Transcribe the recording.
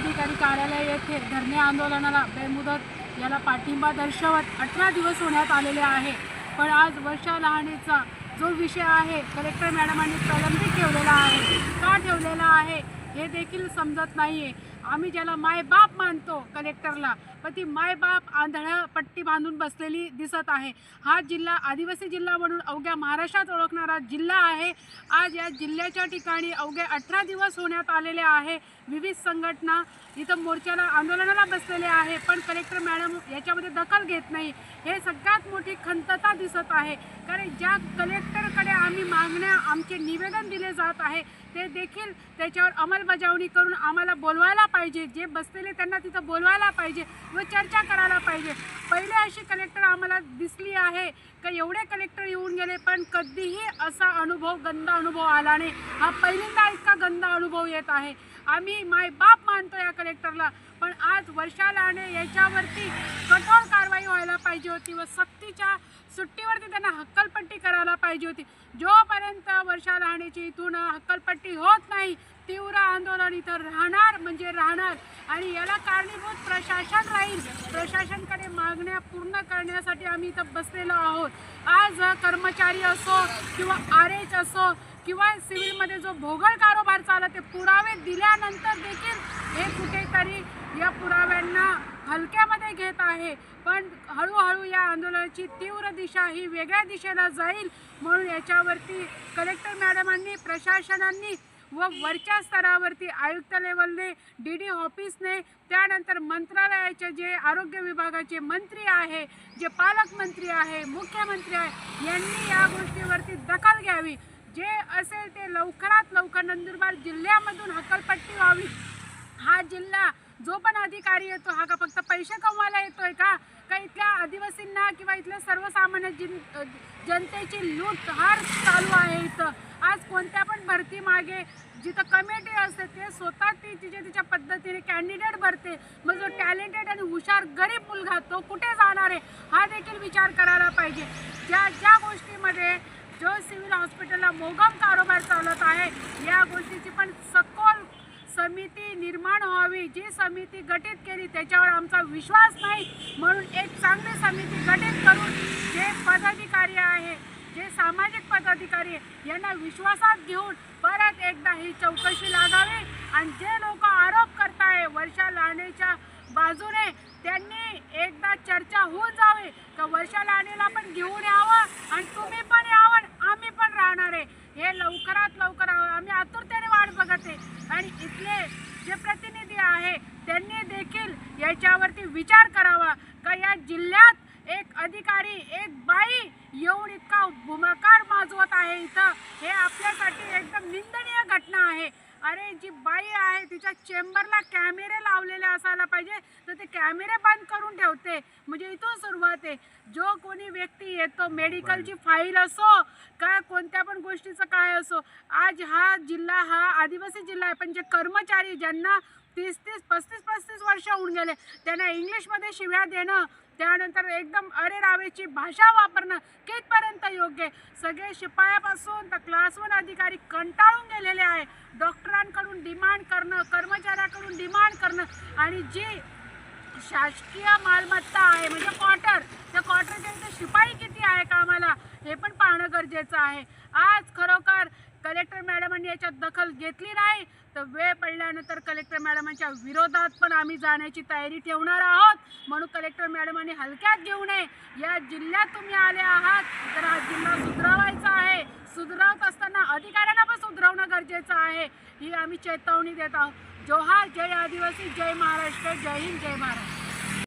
जिल्हाधिकारी कार्यालय येथे धरणे आंदोलनाला बेमुदत याला पाठिंबा दर्शवत अठरा दिवस होण्यात आलेले आहे. पण आज वर्षा लहानेचा जो विषय आहे कलेक्टर मॅडमांनी प्रलंबित ठेवलेला आहे. का ठेवलेला आहे हे देखील समजत नाही आहे आम्ही ज्याला मायबाप मानतो कलेक्टरला पण ती मायबाप आंधळं पट्टी बांधून बसलेली दिसत आहे. हा जिल्हा आदिवासी जिल्हा म्हणून अवघ्या महाराष्ट्रात ओळखणारा जिल्हा आहे. आज या जिल्ह्याच्या ठिकाणी अवघे अठरा दिवस होण्यात आलेले आहे. विविध संघटना इथं मोर्चाला आंदोलनाला बसलेले आहे पण कलेक्टर मॅडम याच्यामध्ये दखल घेत नाही. हे सगळ्यात मोठी खंतता दिसत आहे. कारण ज्या कलेक्टरकडे आम्ही मागण्या आमचे निवेदन दिले जात आहे ते देखील त्याच्यावर अंमलबजावणी करून आम्हाला बोलवायला पाहिजे. पाहिजे. जे बसलेले त्यांना तिथं बोलवायला पाहिजे व चर्चा करायला पाहिजे. पहिले अशी कलेक्टर आम्हाला दिसली आहे का एवढे कलेक्टर येऊन गेले पण कधीही असा अनुभव गंदा अनुभव आला नाही. हा पहिल्यांदा इतका गंदा अनुभव येत आहे. आम्ही माय बाप मानतो या कलेक्टरला पण आज वर्षालाने याच्यावरती कठोर कारवाई व्हायला पाहिजे होती व सक्तीच्या सुट्टीवरती त्यांना हक्कलपट्टी करायला पाहिजे होती. जोपर्यंत वर्षा राहण्याची इथून हक्कलपट्टी होत नाही तीव्र आंदोलन इथं राहणार म्हणजे राहणार. आणि याला कारणीभूत प्रशासन राहील. प्रशासनकडे मागण्या पूर्ण करण्यासाठी आम्ही इथं बसलेलो आहोत. आज कर्मचारी असो किंवा आर एच असो किंवा सिव्हिलमध्ये जो भोगळ कारोबार चालला ते पुरावे दिल्यानंतर देखील हे कुठेतरी या पुराव्यांना हलक्यामध्ये घेत आहे. पण हळूहळू या आंदोलनाची तीव्र दिशा ही वेगळ्या दिशेला जाईल म्हणून याच्यावरती कलेक्टर मॅडमांनी प्रशासनांनी व वरच्या स्तरावरती आयुक्त लेवलने डी डी ऑफिसने त्यानंतर मंत्रालयाचे जे आरोग्य विभागाचे मंत्री आहे जे पालकमंत्री आहे मुख्यमंत्री आहे यांनी या गोष्टीवरती दखल घ्यावी. जे असेल ते लवकरात लवकर नंदुरबार जिल्ह्यामधून हकलपट्टी व्हावी. हा जिल्हा जो पण अधिकारी येतो हा का फक्त पैसे कमवायला येतोय का? का इथल्या आदिवासींना किंवा इथल्या सर्वसामान्य जिन जनतेची लूट हार चालू आहे इथं आज कोणत्या पण भरती मागे जिथं कमिटी असते ते स्वतः ती तिच्या तिच्या पद्धतीने कॅन्डिडेट भरते. मग जो टॅलेंटेड आणि हुशार गरीब मुलगा तो कुठे जाणार आहे? हा देखील विचार करायला पाहिजे. ज्या ज्या गोष्टीमध्ये जो सिव्हिल हॉस्पिटलला मोगम कारोबार चालत आहे या गोष्टीची पण सखोल समिती निर्माण व्हावी. जी समिती गठीत केली त्याच्यावर आमचा विश्वास नाही. म्हणून एक चांगली समिती गठीत करून जे पदाधिकारी आहे जे अधिकारी यांना विश्वासात घेऊन परत एकदा ही चौकशी लागावी. आणि जे लोक आरोप करताय वर्षा लाणेच्या बाजूने त्यांनी एकदा चर्चा होऊन जावी. का वर्षा लाणेला पण घेऊन यावं आणि तुम्ही पण यावं आम्ही पण राहणार आहे. हे लवकरात लवकर आम्ही आतुरतेने वाट बघत आहे. आणि इथले जे प्रतिनिधी आहे त्यांनी देखील याच्यावरती विचार करावा. का या जिल्ह्यात एक अधिकारी एक बाई येऊन इतका भूमाकार माजवत आहे इथं. हे आपल्यासाठी एकदम निंदनीय घटना आहे. अरे जी बाई आहे तिच्या चेंबरला कॅमेरे लावलेले असायला पाहिजे. तर ते कॅमेरे बंद करून ठेवते. म्हणजे इथून सुरुवात आहे. जो कोणी व्यक्ती येतो मेडिकलची फाईल असो काय कोणत्या पण गोष्टीचं काय असो आज हा जिल्हा हा आदिवासी जिल्हा आहे. पण जे कर्मचारी ज्यांना तीस तीस पस्तीस पस्तीस वर्ष होऊन गेले त्यांना इंग्लिशमध्ये शिव्या देणं त्यानंतर एकदम अरे रावेची भाषा वापरणं कितपर्यंत योग्य आहे? सगळे शिपायापासून तर क्लास वन अधिकारी कंटाळून गेलेले आहे. डॉक्टरांकडून डिमांड करणं कर्मचाऱ्याकडून डिमांड करणं आणि जी शासकीय मालमत्ता आहे. म्हणजे क्वार्टर त्या क्वार्टरच्या इथे शिपाई किती आहे कामाला हे पण पाहणं गरजेचं आहे. आज खरोखर कलेक्टर मॅडमांनी याच्यात दखल घेतली नाही तर वेळ पडल्यानंतर कलेक्टर मॅडमांच्या विरोधात पण आम्ही जाण्याची तयारी ठेवणार आहोत. म्हणून कलेक्टर मॅडमांनी हलक्यात घेऊ नये. या जिल्ह्यात तुम्ही आले आहात तर हा जिल्हा सुधरवायचा आहे. सुधरवत असताना अधिकाऱ्यांना पण सुधरवणं गरजेचं आहे. ही आम्ही चेतावणी देत आहोत. जोहार जय आदिवासी जय महाराष्ट्र जय हिंद जय महाराष्ट्र।